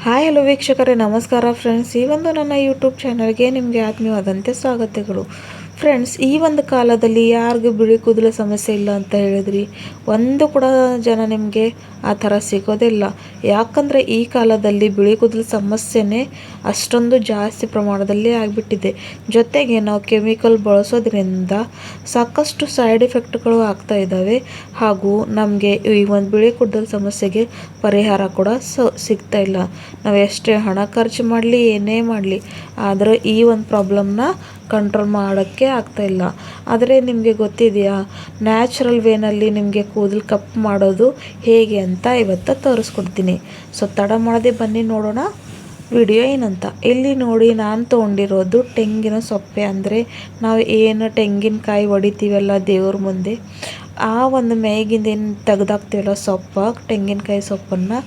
Hi hello ವೀಕ್ಷಕರೇ ನಮಸ್ಕಾರ friends. ಈ ಒಂದು ನನ್ನ ಯೂಟ್ಯೂಬ್ ಚಾನಲ್ಗೆ ನಿಮಗೆ ಆತ್ಮೀಯವಾದಂತೆ ಸ್ವಾಗತಗಳು. ಫ್ರೆಂಡ್ಸ್ ಈ ಒಂದು ಕಾಲದಲ್ಲಿ ಯಾರಿಗೂ ಬಿಳಿ ಕೂದಲ ಸಮಸ್ಯೆ ಇಲ್ಲ ಅಂತ ಹೇಳಿದ್ರಿ. ಒಂದು ಕೂಡ ಜನ ನಿಮಗೆ ಆ ಥರ ಸಿಗೋದಿಲ್ಲ ಯಾಕಂದರೆ ಈ ಕಾಲದಲ್ಲಿ ಬಿಳಿ ಕೂದಲು ಸಮಸ್ಯೆನೇ ಅಷ್ಟೊಂದು ಜಾಸ್ತಿ ಪ್ರಮಾಣದಲ್ಲಿ ಆಗಿಬಿಟ್ಟಿದೆ. ಜೊತೆಗೆ ನಾವು ಕೆಮಿಕಲ್ ಬಳಸೋದ್ರಿಂದ ಸಾಕಷ್ಟು ಸೈಡ್ ಎಫೆಕ್ಟ್ಗಳು ಆಗ್ತಾ ಇದ್ದಾವೆ. ಹಾಗೂ ನಮಗೆ ಈ ಒಂದು ಬಿಳಿ ಕೂದಲು ಸಮಸ್ಯೆಗೆ ಪರಿಹಾರ ಕೂಡ ಸಿಗ್ತಾ ಇಲ್ಲ. ನಾವು ಎಷ್ಟೇ ಹಣ ಖರ್ಚು ಮಾಡಲಿ, ಏನೇ ಮಾಡಲಿ, ಆದರೆ ಈ ಒಂದು ಪ್ರಾಬ್ಲಮ್ನ ಕಂಟ್ರೋಲ್ ಮಾಡೋಕ್ಕೆ ಆಗ್ತಾ ಇಲ್ಲ. ಆದರೆ ನಿಮಗೆ ಗೊತ್ತಿದೆಯಾ ನ್ಯಾಚುರಲ್ ವೇನಲ್ಲಿ ನಿಮಗೆ ಕೂದಲು ಕಪ್ ಮಾಡೋದು ಹೇಗೆ ಅಂತ ಇವತ್ತು ತೋರಿಸ್ಕೊಡ್ತೀನಿ. ಸೊ ತಡ ಮಾಡದೆ ಬನ್ನಿ ನೋಡೋಣ ವಿಡಿಯೋ ಏನಂತ. ಇಲ್ಲಿ ನೋಡಿ ನಾನು ತೊಗೊಂಡಿರೋದು ತೆಂಗಿನ ಸೊಪ್ಪೆ. ಅಂದರೆ ನಾವು ಏನು ತೆಂಗಿನಕಾಯಿ ಹೊಡಿತೀವಲ್ಲ ದೇವ್ರ ಮುಂದೆ ಆ ಒಂದು ಮೇಗಿಂದ ಏನು ತೆಗ್ದಾಕ್ತೀವಲ್ಲ ಸೊಪ್ಪು, ತೆಂಗಿನಕಾಯಿ ಸೊಪ್ಪನ್ನು,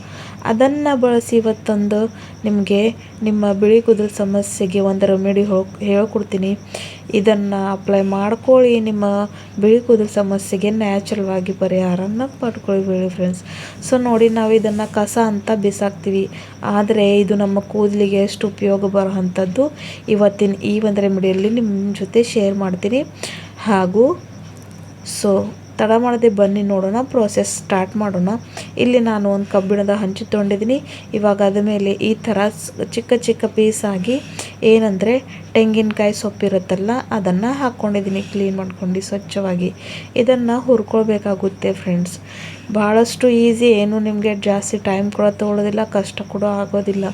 ಅದನ್ನು ಬಳಸಿ ಇವತ್ತೊಂದು ನಿಮಗೆ ನಿಮ್ಮ ಬಿಳಿ ಕೂದಲು ಸಮಸ್ಯೆಗೆ ಒಂದು ರೆಮಿಡಿ ಹೇಳ್ಕೊಡ್ತೀನಿ. ಇದನ್ನು ಅಪ್ಲೈ ಮಾಡ್ಕೊಳ್ಳಿ. ನಿಮ್ಮ ಬಿಳಿ ಕೂದಲು ಸಮಸ್ಯೆಗೆ ನ್ಯಾಚುರಲ್ವಾಗಿ ಪರಿಹಾರನ ಪಡ್ಕೊಳ್ಳಿ ಬಿಳಿ ಫ್ರೆಂಡ್ಸ್ ಸೊ ನೋಡಿ ನಾವು ಇದನ್ನು ಕಸ ಅಂತ ಬಿಸಾಕ್ತೀವಿ. ಆದರೆ ಇದು ನಮ್ಮ ಕೂದಲಿಗೆ ಎಷ್ಟು ಉಪಯೋಗ ಬರೋ ಅಂಥದ್ದು ಇವತ್ತಿನ ಈ ಒಂದು ರೆಮಿಡಿಯಲ್ಲಿ ನಿಮ್ಮ ಜೊತೆ ಶೇರ್ ಮಾಡ್ತೀನಿ. ಹಾಗೂ ಸೊ ತಡ ಮಾಡದೆ ಬನ್ನಿ ನೋಡೋಣ ಪ್ರೋಸೆಸ್ ಸ್ಟಾರ್ಟ್ ಮಾಡೋಣ. ಇಲ್ಲಿ ನಾನು ಒಂದು ಕಬ್ಬಿಣದ ಹಂಚು ತೊಗೊಂಡಿದ್ದೀನಿ ಇವಾಗ ಅದ ಮೇಲೆ ಈ ಥರ ಚಿಕ್ಕ ಚಿಕ್ಕ ಪೀಸಾಗಿ ಏನಂದರೆ ತೆಂಗಿನಕಾಯಿ ಸೊಪ್ಪಿರುತ್ತಲ್ಲ, ಅದನ್ನು ಹಾಕ್ಕೊಂಡಿದ್ದೀನಿ ಕ್ಲೀನ್ ಮಾಡ್ಕೊಂಡು ಸ್ವಚ್ಛವಾಗಿ. ಇದನ್ನು ಹುರ್ಕೊಳ್ಬೇಕಾಗುತ್ತೆ ಫ್ರೆಂಡ್ಸ್ ಭಾಳಷ್ಟು ಈಸಿ ಏನು ನಿಮಗೆ ಜಾಸ್ತಿ ಟೈಮ್ ಕೂಡ ತೊಗೊಳ್ಳೋದಿಲ್ಲ ಕಷ್ಟ ಕೂಡ ಆಗೋದಿಲ್ಲ.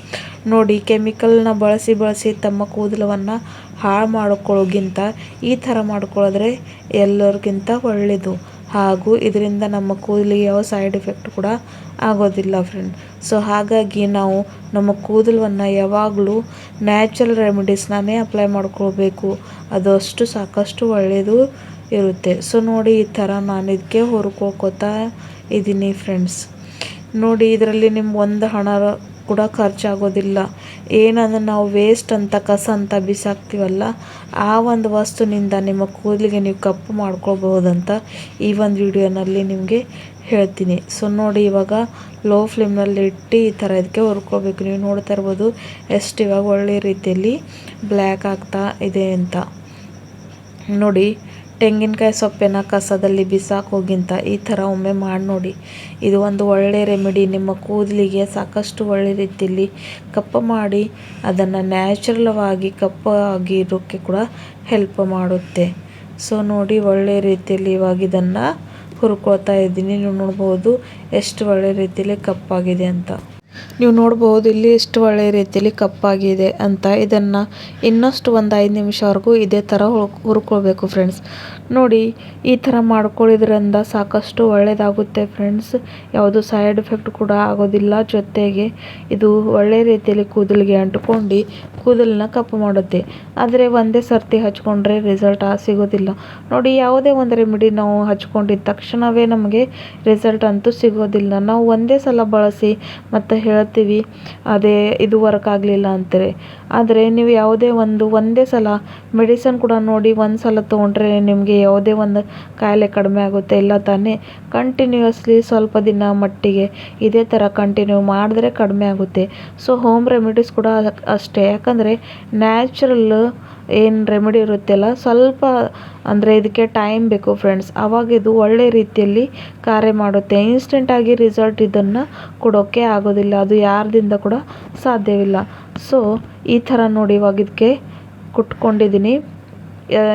ನೋಡಿ ಕೆಮಿಕಲ್ನ ಬಳಸಿ ಬಳಸಿ ತಮ್ಮ ಕೂದಲವನ್ನು ಹಾಳು ಮಾಡ್ಕೊಳ್ಳೋಗಿಂತ ಈ ಥರ ಮಾಡ್ಕೊಳ್ಳೋದ್ರೆ ಎಲ್ಲರಿಗಿಂತ ಒಳ್ಳೆಯದು ಹಾಗೂ ಇದರಿಂದ ನಮ್ಮ ಕೂದಲಿಗೆ ಯಾವ ಸೈಡ್ ಎಫೆಕ್ಟ್ ಕೂಡ ಆಗೋದಿಲ್ಲ ಫ್ರೆಂಡ್ ಸೊ ಹಾಗಾಗಿ ನಾವು ನಮ್ಮ ಕೂದಲನ್ನು ಯಾವಾಗಲೂ ನ್ಯಾಚುರಲ್ ರೆಮಿಡೀಸ್ನೇ ಅಪ್ಲೈ ಮಾಡ್ಕೊಳ್ಬೇಕು. ಅದು ಅಷ್ಟು ಸಾಕಷ್ಟು ಒಳ್ಳೆಯದು ಇರುತ್ತೆ. ಸೊ ನೋಡಿ ಈ ಥರ ನಾನು ಇದಕ್ಕೆ ಹುರ್ಕೊಳ್ಕೋತಾ ಇದ್ದೀನಿ ಫ್ರೆಂಡ್ಸ್ ನೋಡಿ ಇದರಲ್ಲಿ ನಿಮ್ಗೆ ಒಂದು ಹಣ ಕೂಡ ಖರ್ಚಾಗೋದಿಲ್ಲ. ಏನಂದ್ರೆ ನಾವು ವೇಸ್ಟ್ ಅಂತ, ಕಸ ಅಂತ ಬಿಸಾಕ್ತೀವಲ್ಲ, ಆ ಒಂದು ವಸ್ತುನಿಂದ ನಿಮ್ಮ ಕೂದಲಿಗೆ ನೀವು ಕಪ್ಪು ಮಾಡ್ಕೊಳ್ಬಹುದಂತ ಈ ಒಂದು ವಿಡಿಯೋನಲ್ಲಿ ನಿಮಗೆ ಹೇಳ್ತೀನಿ. ಸೊ ನೋಡಿ ಇವಾಗ ಲೋ ಫ್ಲೇಮ್ನಲ್ಲಿ ಇಟ್ಟು ಈ ಥರ ಇದಕ್ಕೆ ಹುರ್ಕೋಬೇಕು. ನೀವು ನೋಡ್ತಾ ಇರ್ಬೋದು, ಎಷ್ಟು ಇವಾಗ ಒಳ್ಳೆಯ ರೀತಿಯಲ್ಲಿ ಬ್ಲ್ಯಾಕ್ ಆಗ್ತಾ ಇದೆ ಅಂತ. ನೋಡಿ ತೆಂಗಿನಕಾಯಿ ಸೊಪ್ಪಿನ ಕಸದಲ್ಲಿ ಬಿಸಾಕೋಗಿಂತ ಈ ಥರ ಒಮ್ಮೆ ಮಾಡಿ ನೋಡಿ. ಇದು ಒಂದು ಒಳ್ಳೆಯ ರೆಮಿಡಿ. ನಿಮ್ಮ ಕೂದಲಿಗೆ ಸಾಕಷ್ಟು ಒಳ್ಳೆ ರೀತಿಯಲ್ಲಿ ಕಪ್ಪ ಮಾಡಿ ಅದನ್ನು ನ್ಯಾಚುರಲವಾಗಿ ಕಪ್ಪಾಗಿರೋಕ್ಕೆ ಕೂಡ ಹೆಲ್ಪ್ ಮಾಡುತ್ತೆ. ಸೊ, ನೋಡಿ ಒಳ್ಳೆಯ ರೀತಿಯಲ್ಲಿ ಇವಾಗ ಇದನ್ನು ಹುರ್ಕೊಳ್ತಾ ಇದ್ದೀನಿ. ನೀವು ನೋಡ್ಬೋದು ಎಷ್ಟು ಒಳ್ಳೆ ರೀತಿಯಲ್ಲಿ ಕಪ್ಪಾಗಿದೆ ಅಂತ. ನೀವು ನೋಡಬಹುದು ಇಲ್ಲಿ ಎಷ್ಟು ಒಳ್ಳೆ ರೀತಿಯಲ್ಲಿ ಕಪ್ಪಾಗಿದೆ ಅಂತ. ಇದನ್ನ ಇನ್ನಷ್ಟು ಒಂದು ಐದು ನಿಮಿಷವರೆಗೂ ಇದೇ ಥರ ಹುರ್ಕೊಳ್ಬೇಕು ಫ್ರೆಂಡ್ಸ್ ನೋಡಿ, ಈ ಥರ ಮಾಡ್ಕೊಳ್ಳೋದ್ರಿಂದ ಸಾಕಷ್ಟು ಒಳ್ಳೆಯದಾಗುತ್ತೆ ಫ್ರೆಂಡ್ಸ್. ಯಾವುದು ಸೈಡ್ ಎಫೆಕ್ಟ್ ಕೂಡ ಆಗೋದಿಲ್ಲ. ಜೊತೆಗೆ ಇದು ಒಳ್ಳೆಯ ರೀತಿಯಲ್ಲಿ ಕೂದಲಿಗೆ ಅಂಟ್ಕೊಂಡು ಕೂದಲನ್ನ ಕಪ್ಪು ಮಾಡುತ್ತೆ. ಆದರೆ ಒಂದೇ ಸರ್ತಿ ಹಚ್ಕೊಂಡ್ರೆ ರಿಸಲ್ಟ್ ಸಿಗೋದಿಲ್ಲ. ನೋಡಿ, ಯಾವುದೇ ಒಂದು ರೆಮಿಡಿ ನಾವು ಹಚ್ಕೊಂಡಿದ್ದ ತಕ್ಷಣವೇ ನಮಗೆ ರಿಸಲ್ಟ್ ಅಂತೂ ಸಿಗೋದಿಲ್ಲ. ನಾವು ಒಂದೇ ಸಲ ಬಳಸಿ ಮತ್ತು ಹೇಳ್ತೀವಿ, ಅದೇ ಇದು ವರ್ಕ್ ಆಗಲಿಲ್ಲ ಅಂತಾರೆ. ಆದರೆ ನೀವು ಯಾವುದೇ ಒಂದು, ಒಂದೇ ಸಲ ಮೆಡಿಸನ್ ಕೂಡ ನೋಡಿ ಒಂದು ಸಲ ತೊಗೊಂಡ್ರೆ ನಿಮಗೆ ಯಾವುದೇ ಒಂದು ಕಾಯಿಲೆ ಕಡಿಮೆ ಆಗುತ್ತೆ, ಇಲ್ಲ ತಾನೇ? ಕಂಟಿನ್ಯೂಯಸ್ಲಿ ಸ್ವಲ್ಪ ದಿನ ಮಟ್ಟಿಗೆ ಇದೇ ಥರ ಕಂಟಿನ್ಯೂ ಮಾಡಿದ್ರೆ ಕಡಿಮೆ ಆಗುತ್ತೆ. ಸೊ ಹೋಮ್ ರೆಮಿಡೀಸ್ ಕೂಡ ಅಷ್ಟೇ. ಯಾಕಂದರೆ ನ್ಯಾಚುರಲ್ ಏನು ರೆಮಿಡಿ ಇರುತ್ತಲ್ಲ ಸ್ವಲ್ಪ ಅಂದರೆ ಇದಕ್ಕೆ ಟೈಮ್ ಬೇಕು ಫ್ರೆಂಡ್ಸ್ ಆವಾಗ ಇದು ಒಳ್ಳೆ ರೀತಿಯಲ್ಲಿ ಕಾರ್ಯ ಮಾಡುತ್ತೆ. ಇನ್ಸ್ಟೆಂಟಾಗಿ ರಿಸಲ್ಟ್ ಇದನ್ನು ಕೊಡೋಕ್ಕೆ ಆಗೋದಿಲ್ಲ. ಅದು ಯಾರದಿಂದ ಕೂಡ ಸಾಧ್ಯವಿಲ್ಲ. ಸೊ ಈ ಥರ ನೋಡಿ ಇವಾಗ ಇದಕ್ಕೆ ಕುಟ್ಕೊಂಡಿದ್ದೀನಿ.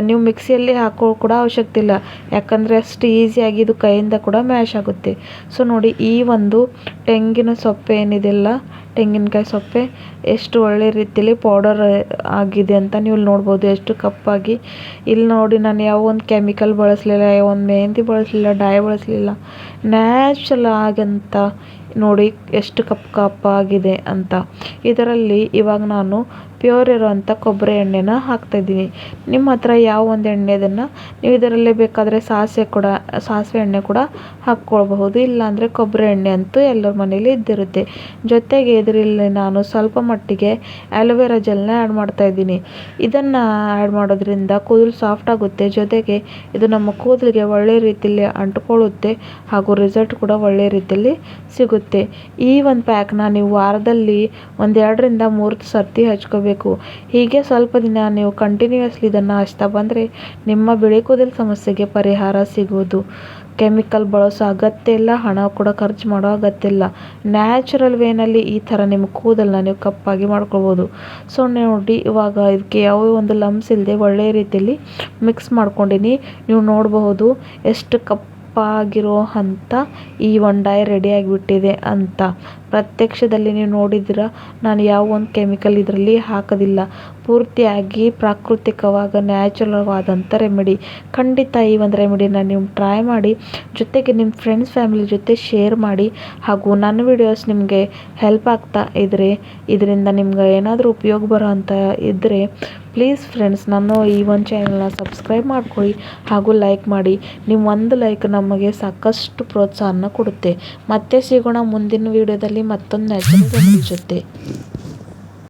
ನೀವು ಮಿಕ್ಸಿಯಲ್ಲಿ ಹಾಕೋ ಕೂಡ ಅವಶ್ಯಕತೆ ಇಲ್ಲ. ಯಾಕಂದರೆ ಅಷ್ಟು ಈಸಿಯಾಗಿ ಇದು ಕೈಯಿಂದ ಕೂಡ ಮ್ಯಾಶ್ ಆಗುತ್ತೆ. ಸೊ ನೋಡಿ ಈ ಒಂದು ತೆಂಗಿನ ಸೊಪ್ಪೆ ಏನಿದೆಲ್ಲ ತೆಂಗಿನಕಾಯಿ ಸೊಪ್ಪೆ, ಎಷ್ಟು ಒಳ್ಳೆ ರೀತಿಯಲ್ಲಿ ಪೌಡರ್ ಆಗಿದೆ ಅಂತ ನೀವು ನೋಡ್ಬೋದು. ಎಷ್ಟು ಕಪ್ಪಾಗಿ. ಇಲ್ಲಿ ನೋಡಿ ನಾನು ಯಾವ ಒಂದು ಕೆಮಿಕಲ್ ಬಳಸಲಿಲ್ಲ, ಯಾವ ಒಂದು ಮೆಹಂದಿ ಬಳಸಲಿಲ್ಲ ಡೈ ಬಳಸಲಿಲ್ಲ. ನ್ಯಾಚುರಲ್ ಆಗಂತ ನೋಡಿ ಎಷ್ಟು ಕಪ್ಪು ಕಪ್ಪಾಗಿದೆ ಅಂತ. ಇದರಲ್ಲಿ ಇವಾಗ ನಾನು ಪ್ಯೂರ್ ಇರೋವಂಥ ಕೊಬ್ಬರಿ ಎಣ್ಣೆನ ಹಾಕ್ತಾಯಿದ್ದೀನಿ ನಿಮ್ಮ ಹತ್ರ ಯಾವ ಒಂದು ಎಣ್ಣೆದನ್ನು ನೀವು ಇದರಲ್ಲೇ ಬೇಕಾದರೆ ಸಾಸಿವೆ ಕೂಡ, ಸಾಸಿವೆ ಎಣ್ಣೆ ಕೂಡ ಹಾಕ್ಕೊಳ್ಬಹುದು. ಇಲ್ಲಾಂದರೆ ಕೊಬ್ಬರಿ ಎಣ್ಣೆ ಅಂತೂ ಎಲ್ಲರ ಮನೇಲಿ ಇದ್ದಿರುತ್ತೆ. ಜೊತೆಗೆ ಇದರಲ್ಲಿ ನಾನು ಸ್ವಲ್ಪ ಮಟ್ಟಿಗೆ ಆ್ಯಲೋವೆರಾ ಜೆಲ್ನ ಆ್ಯಡ್ ಮಾಡ್ತಾಯಿದ್ದೀನಿ ಇದನ್ನು ಆ್ಯಡ್ ಮಾಡೋದ್ರಿಂದ ಕೂದಲು ಸಾಫ್ಟ್ ಆಗುತ್ತೆ. ಜೊತೆಗೆ ಇದು ನಮ್ಮ ಕೂದಲಿಗೆ ಒಳ್ಳೆ ರೀತಿಯಲ್ಲಿ ಅಂಟ್ಕೊಳ್ಳುತ್ತೆ. ಹಾಗೂ ರಿಸಲ್ಟ್ ಕೂಡ ಒಳ್ಳೆ ರೀತಿಯಲ್ಲಿ ಸಿಗುತ್ತೆ. ಈ ಒಂದು ಪ್ಯಾಕ್ನ ನೀವು ವಾರದಲ್ಲಿ ಒಂದೆರಡರಿಂದ ಮೂರು ಸರ್ತಿ ಹಚ್ಕೋಬೇಕು. ಹೀಗೆ ಸ್ವಲ್ಪ ದಿನ ನೀವು ಕಂಟಿನ್ಯೂಯಸ್ಲಿ ಇದನ್ನು ಹಚ್ತಾ ಬಂದರೆ ನಿಮ್ಮ ಬಿಳಿ ಕೂದಲು ಸಮಸ್ಯೆಗೆ ಪರಿಹಾರ ಸಿಗೋದು. ಕೆಮಿಕಲ್ ಬಳಸೋ ಅಗತ್ಯ ಇಲ್ಲ, ಹಣ ಕೂಡ ಖರ್ಚು ಮಾಡೋ ಅಗತ್ಯ ಇಲ್ಲ. ನ್ಯಾಚುರಲ್ ವೇನಲ್ಲಿ ಈ ಥರ ನಿಮ್ಮ ಕೂದಲನ್ನ ನೀವು ಕಪ್ಪಾಗಿ ಮಾಡ್ಕೊಳ್ಬೋದು. ಸೊ ನೋಡಿ, ಇವಾಗ ಇದಕ್ಕೆ ಯಾವುದೇ ಒಂದು ಲಮ್ಸ್ ಇಲ್ಲದೆ ಒಳ್ಳೆಯ ರೀತಿಯಲ್ಲಿ ಮಿಕ್ಸ್ ಮಾಡ್ಕೊಂಡಿನಿ. ನೀವು ನೋಡಬಹುದು ಎಷ್ಟು ಕಪ್ಪಾಗಿರೋ ಅಂತ ಈ ಹೊಂಡಾಯ ರೆಡಿ ಆಗಿಬಿಟ್ಟಿದೆ ಅಂತ. ಪ್ರತ್ಯಕ್ಷದಲ್ಲಿ ನೀವು ನೋಡಿದ್ರೆ, ನಾನು ಯಾವ ಒಂದು ಕೆಮಿಕಲ್ ಇದರಲ್ಲಿ ಹಾಕೋದಿಲ್ಲ. ಪೂರ್ತಿಯಾಗಿ ಪ್ರಾಕೃತಿಕವಾಗ ನ್ಯಾಚುರಲ್ವಾದಂಥ ರೆಮಿಡಿ ಖಂಡಿತ ಈ ಒಂದು ನಾನು ನೀವು ಟ್ರೈ ಮಾಡಿ, ಜೊತೆಗೆ ನಿಮ್ಮ ಫ್ರೆಂಡ್ಸ್ ಫ್ಯಾಮಿಲಿ ಜೊತೆ ಶೇರ್ ಮಾಡಿ, ಹಾಗೂ ನನ್ನ ವಿಡಿಯೋಸ್ ನಿಮಗೆ ಹೆಲ್ಪ್ ಆಗ್ತಾ ಇದ್ದರೆ ಇದರಿಂದ ನಿಮ್ಗೆ ಏನಾದರೂ ಉಪಯೋಗ ಬರೋ ಅಂತ ಇದ್ದರೆ ಪ್ಲೀಸ್ ಫ್ರೆಂಡ್ಸ್ ನಾನು ಈ ಒಂದು ಚಾನಲ್ನ ಸಬ್ಸ್ಕ್ರೈಬ್ ಮಾಡ್ಕೊಳ್ಳಿ, ಹಾಗೂ ಲೈಕ್ ಮಾಡಿ. ನಿಮ್ಮ ಒಂದು ಲೈಕ್ ನಮಗೆ ಸಾಕಷ್ಟು ಪ್ರೋತ್ಸಾಹನ ಕೊಡುತ್ತೆ. ಮತ್ತೆ ಸಿಗೋಣ ಮುಂದಿನ ವಿಡಿಯೋದಲ್ಲಿ ಮತ್ತೊಂದು ನ್ಯಾಚುರಲ್ ರೆಮಿಡಿ ಜೊತೆ.